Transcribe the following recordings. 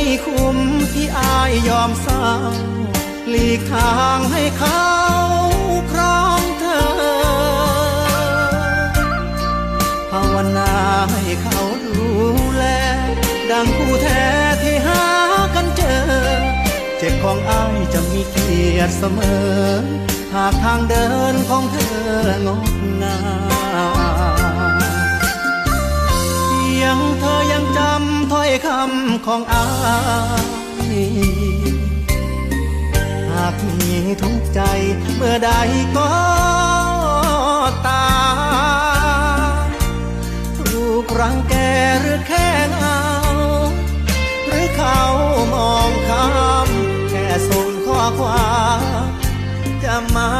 ให้คุ้มที่อายยอมเศร้าหลีกทางให้เขาครองเธอ ภาวนาให้เขาดูแล ดังคู่แท้ที่หากันเจอ เจ็บของอายจะมีเกียรติเสมอ หากทางเดินของเธองดงาม คำของอายหากมีทุกข์ใจเมื่อใดก็ตาถูกรังแกหรือแค่เงาหรือเขามองข้ามแค่ส่งข้อความจะมา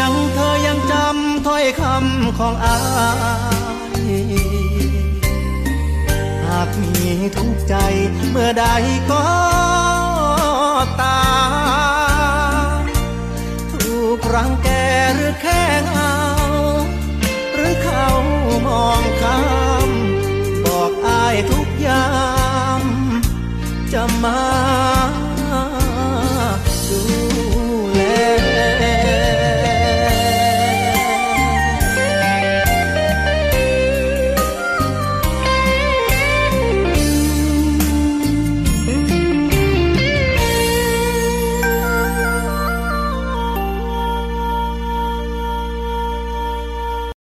ยงเธอยังจำถ้อยคำของอายหากมีทุกใจเมื่อใดก็ตาถูกรังแกหรือแค่งเอา หรือเขามองข้ามบอกอายทุกยามจะมา